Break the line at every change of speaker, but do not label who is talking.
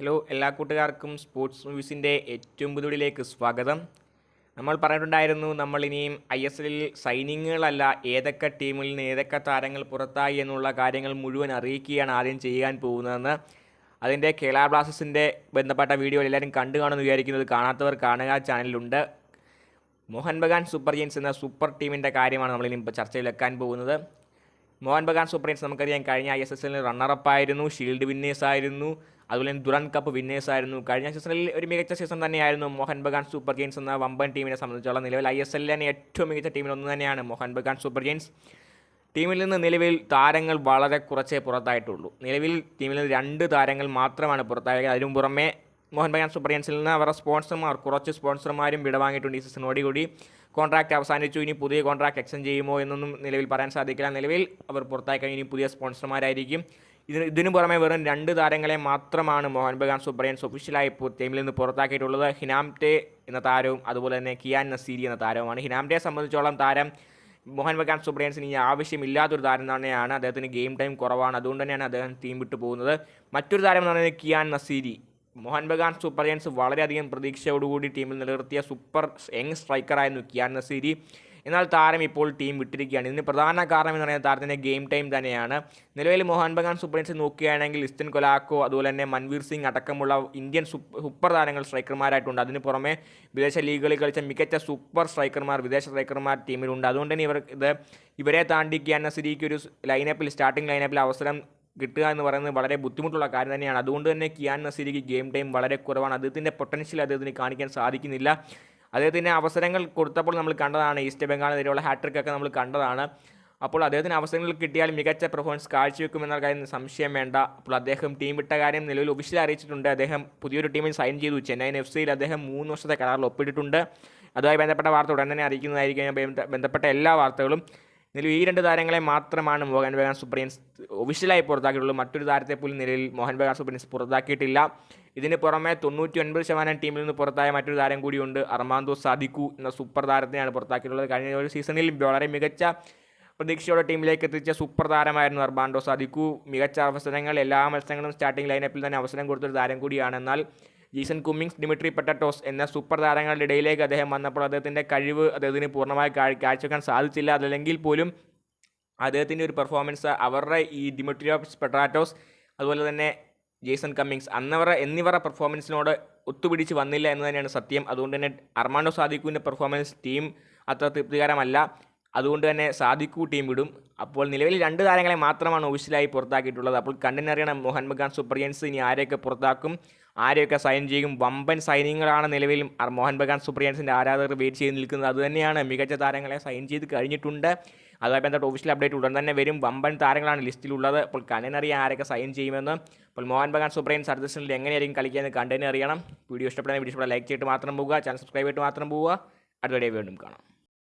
Hello എല്ലാ കൂട്ടുകാർക്കും sports മൂവീസിന്റെ ഏറ്റവും പുതുവിലേക്ക് സ്വാഗതം. നമ്മൾ പറഞ്ഞിട്ടുണ്ടായിരുന്നു നമ്മൾ ഇനിയും ഐ എസ് എല്ലിൽ സൈനിങ്ങുകളല്ല ഏതൊക്കെ ടീമിൽ നിന്ന് ഏതൊക്കെ താരങ്ങൾ പുറത്തായി എന്നുള്ള കാര്യങ്ങൾ മുഴുവൻ അറിയിക്കുകയാണ് ആദ്യം ചെയ്യാൻ പോകുന്നതെന്ന്. അതിന്റെ കേരള ബ്ലാസ്റ്റേഴ്സിന്റെ ബന്ധപ്പെട്ട വീഡിയോ എല്ലാവരും കണ്ടു കാണുമെന്ന് വിചാരിക്കുന്നത് കാണാത്തവർ കാണുക ചാനലിലുണ്ട് മോഹൻ ബഗാൻ സൂപ്പർ ജെയിൻസ് എന്ന സൂപ്പർ ടീമിന്റെ കാര്യമാണ് നമ്മളിനി ഇപ്പോൾ ചർച്ചയിൽ വെക്കാൻ പോകുന്നത്. മോഹൻ ബഗാൻ സൂപ്പർ ഇൻസ് നമുക്കറിയാം. കഴിഞ്ഞ ഐ എസ് എസ് എല്ലിൽ റണ്ണറപ്പ് ആയിരുന്നു. ഷീൽഡ് വിന്നേഴ്സ് ആയിരുന്നു അതുപോലെ തന്നെ ദുരൻ കപ്പ് വിന്നേഴ്സ് ആയിരുന്നു കഴിഞ്ഞ സീസണിൽ ഒരു മികച്ച സീസൺ തന്നെയായിരുന്നു മോഹൻ ബഗാൻ സൂപ്പർ ജെയിൻസ് എന്ന വമ്പൻ ടീമിനെ സംബന്ധിച്ചോളം നിലവിൽ ഐ എസ് എല്ലിലെ ഏറ്റവും മികച്ച ടീമിൽ ഒന്ന് തന്നെയാണ് മോഹൻ ബഗാൻ സൂപ്പർ ജെയിൻസ് ടീമിൽ നിന്ന് നിലവിൽ താരങ്ങൾ വളരെ കുറച്ചേ പുറത്തായിട്ടുള്ളൂ. നിലവിൽ ടീമിൽ രണ്ട് താരങ്ങൾ മാത്രമാണ് പുറത്തായത്. അതിനു പുറമെ മോഹൻ ബഗാൻ സൂപ്പർ ജയൻസിൽ നിന്ന് അവരുടെ സ്പോൺസർമാർ കുറച്ച് സ്പോൺസർമാരും വിടവാങ്ങിയിട്ടുണ്ട് ഈ സീസണോടുകൂടി കോൺട്രാക്റ്റ് അവസാനിച്ചു. ഇനി പുതിയ കോൺട്രാക്ട് എക്സ്റ്റെൻഡ് ചെയ്യുമോ എന്നൊന്നും നിലവിൽ പറയാൻ സാധിക്കില്ല. നിലവിൽ അവർ പുറത്തായി കഴിഞ്ഞ് ഇനി പുതിയ സ്പോൺസർമാരായിരിക്കും. ഇതിന് ഇതിനു പുറമെ വെറും രണ്ട് താരങ്ങളെ മാത്രമാണ് മോഹൻ ബഗാൻ സൂപ്പർ ജയൻസ് ഒഫീഷ്യലായി ഇപ്പോൾ ടീമിൽ നിന്ന് പുറത്താക്കിയിട്ടുള്ളത്. ഹിനാംറ്റെ എന്ന താരവും അതുപോലെ തന്നെ കിയാൻ നസീരി എന്ന താരവുമാണ്. ഹിനാംറ്റെ സംബന്ധിച്ചോളം താരം മോഹൻ ബഗാൻ സൂപ്പർ ജയൻസിന് ഇനി ആവശ്യമില്ലാത്തൊരു താരം തന്നെയാണ്. അദ്ദേഹത്തിന് ഗെയിം ടൈം കുറവാണ്. അതുകൊണ്ട് തന്നെയാണ് അദ്ദേഹം ടീം വിട്ടു പോകുന്നത്. മറ്റൊരു താരം എന്ന് പറയുന്നത് കിയാൻ നസീരി. മോഹൻ ബഗാൻ സൂപ്പർ ജയൻസ് വളരെയധികം പ്രതീക്ഷയോടുകൂടി ടീമിൽ നിലനിർത്തിയ സൂപ്പർ യങ് സ്ട്രൈക്കറായിരുന്നു കിയാൻ നസീരി. എന്നാൽ താരം ഇപ്പോൾ ടീം വിട്ടിരിക്കുകയാണ്. ഇതിന് പ്രധാന കാരണം എന്ന് പറയുന്നത് താരത്തിന്റെ ഗെയിം ടൈം തന്നെയാണ്. നിലവിൽ മോഹൻ ബഗാൻ സൂപ്പർ ജയൻസ് നോക്കുകയാണെങ്കിൽ ഇസ്തൻ കൊലാക്കോ അതുപോലെ തന്നെ മൻവീർ സിംഗ് അടക്കമുള്ള ഇന്ത്യൻ സൂപ്പർ താരങ്ങൾ സ്ട്രൈക്കർമാരായിട്ടുണ്ട്. അതിന് പുറമെ വിദേശ ലീഗുകളിൽ കളിച്ച മികച്ച സൂപ്പർ സ്ട്രൈക്കർമാർ വിദേശ സ്ട്രൈക്കർമാർ ടീമിലുണ്ട്. അതുകൊണ്ട് തന്നെ ഇവർ ഇത് ഇവരെ താണ്ടി കിയാൻ നസീരിക്ക് ഒരു ലൈനപ്പിൽ സ്റ്റാർട്ടിംഗ് ലൈനപ്പിൽ അവസരം കിട്ടുക എന്ന് പറയുന്നത് വളരെ ബുദ്ധിമുട്ടുള്ള കാര്യം തന്നെയാണ്. അതുകൊണ്ട് തന്നെ കിയാൻ നസീരിക്ക് ഗെയിം ടൈം വളരെ കുറവാണ്. അദ്ദേഹത്തിന്റെ പൊട്ടൻഷ്യൽ അദ്ദേഹത്തിന് കാണിക്കാൻ സാധിക്കുന്നില്ല. അദ്ദേഹത്തിന് അവസരങ്ങൾ കൊടുത്തപ്പോൾ നമ്മൾ കണ്ടതാണ് ഈസ്റ്റ് ബംഗാളിനെതിരെയുള്ള ഹാട്രിക്കൊക്കെ നമ്മൾ കണ്ടതാണ്. അപ്പോൾ അദ്ദേഹത്തിന് അവസരങ്ങൾ കിട്ടിയാൽ മികച്ച പെർഫോമൻസ് കാഴ്ചവെക്കുമെന്ന കാര്യം സംശയം വേണ്ട. അപ്പോൾ അദ്ദേഹം ടീം വിട്ട കാര്യം നിലവിൽ ഒഫീഷ്യൽ അറിയിച്ചിട്ടുണ്ട്. അദ്ദേഹം പുതിയൊരു ടീമിൽ സൈൻ ചെയ്തു. ചെന്നൈയിൻ എഫ് സിയിൽ അദ്ദേഹം മൂന്ന് വർഷത്തെ കരാറിൽ ഒപ്പിട്ടിട്ടുണ്ട്. അതുമായി ബന്ധപ്പെട്ട വാർത്ത ഉടൻ തന്നെ അറിയിക്കുന്നതായിരിക്കും. ബന്ധപ്പെട്ട എല്ലാ വാർത്തകളും നിലവിൽ ഈ രണ്ട് താരങ്ങളെ മാത്രമാണ് മോഹൻ ബഗാൻ സൂപ്പറിയൻസ് ഒഫീഷ്യലായി പുറത്താക്കിയിട്ടുള്ളൂ മറ്റൊരു താരത്തെ പോലും നിലയിൽ മോഹൻ ബഗാൻ സൂപ്പറിയൻസ് പുറത്താക്കിയിട്ടില്ല. ഇതിന് പുറമെ തൊണ്ണൂറ്റി ഒൻപത് ശതമാനം ടീമിൽ നിന്ന് പുറത്തായ മറ്റൊരു താരം കൂടിയുണ്ട് അർമാന്തോ സാദിക്കു എന്ന സൂപ്പർ താരത്തിനെയാണ് പുറത്താക്കിയിട്ടുള്ളത്. കഴിഞ്ഞ ഒരു സീസണിൽ വളരെ മികച്ച പ്രതീക്ഷയോടെ ടീമിലേക്ക് എത്തിച്ച സൂപ്പർ താരമായിരുന്നു അർബാൻഡോ സാദിക്കു മികച്ച അവസരങ്ങൾ എല്ലാ മത്സരങ്ങളും സ്റ്റാർട്ടിംഗ് ലൈനപ്പിൽ തന്നെ അവസരം കൊടുത്തൊരു താരം കൂടിയാണ്. എന്നാൽ ജീസൺ കുമ്മിങ്സ് ഡിമിട്രി പെട്ടറ്റോസ് എന്ന സൂപ്പർ താരങ്ങളുടെ ഇടയിലേക്ക് അദ്ദേഹം വന്നപ്പോൾ അദ്ദേഹത്തിന്റെ കഴിവ് അദ്ദേഹത്തിന് പൂർണമായി കാഴ്ചവെക്കാൻ സാധിച്ചില്ല. അതല്ലെങ്കിൽ പോലും അദ്ദേഹത്തിന്റെ ഒരു പെർഫോമൻസ് അവരുടെ ഈ ഡിമിട്രിയോസ് പെട്രാറ്റോസ് അതുപോലെ തന്നെ ജേസൺ കമ്മിങ്സ് അന്നവർ എന്നിവരുടെ പെർഫോമൻസിനോട് ഒത്തുപിടിച്ച് വന്നില്ല എന്ന് തന്നെയാണ് സത്യം. അതുകൊണ്ട് തന്നെ അർമാൻഡോ സാദിക്കുവിന്റെ പെർഫോമൻസ് ടീം അത്ര തൃപ്തികരമല്ല. അതുകൊണ്ട് തന്നെ സാദിക്കു ടീം വിടും അപ്പോൾ നിലവിൽ രണ്ട് താരങ്ങളെ മാത്രമാണ് ഒഫീഷ്യലായി പുറത്താക്കിയിട്ടുള്ളത്. അപ്പോൾ കണ്ടിനറിയണം മോഹൻ ബഗാൻ സൂപ്പർ ജയൻസ് ഇനി ആരെയൊക്കെ പുറത്താക്കും? ആരെയൊക്കെ സൈൻ ചെയ്യും? വമ്പൻ സൈനിങ്ങളാണ് നിലവിൽ മോഹൻ ബഗാൻ സുപ്രിയൻസിന്റെ ആരാധകർ വെയിറ്റ് ചെയ്ത് നിൽക്കുന്നത്. അതുതന്നെയാണ് മികച്ച താരങ്ങളെ സൈൻ ചെയ്ത് കഴിഞ്ഞിട്ടുണ്ട്. അതുമായി ബന്ധപ്പെട്ട് ഒഫീഷ്യൽ അപ്ഡേറ്റ് ഉടൻ തന്നെ വരും. വമ്പൻ താരങ്ങളാണ് ലിസ്റ്റിലുള്ളത് അപ്പോൾ കണ്ടിനറിയാൻ ആരൊക്കെ സൈൻ ചെയ്യുമെന്ന്. അപ്പോൾ മോഹൻ ബഗാൻ സൂപ്പർ സർജസ്റ്റിൽ എങ്ങനെയായിരിക്കും കളിക്കുന്നത് കണ്ടതിനെ അറിയണം. വീഡിയോ ഇഷ്ടപ്പെടുന്ന വീഡിയോ ഇഷ്ടപ്പെടാൻ ലൈക്ക് ചെയ്തിട്ട് മാത്രം പോവുക. ചാനൽ സബ്സ്ക്രൈബ് ചെയ്തിട്ട് മാത്രം പോവുക. അടുത്ത വീണ്ടും കാണാം.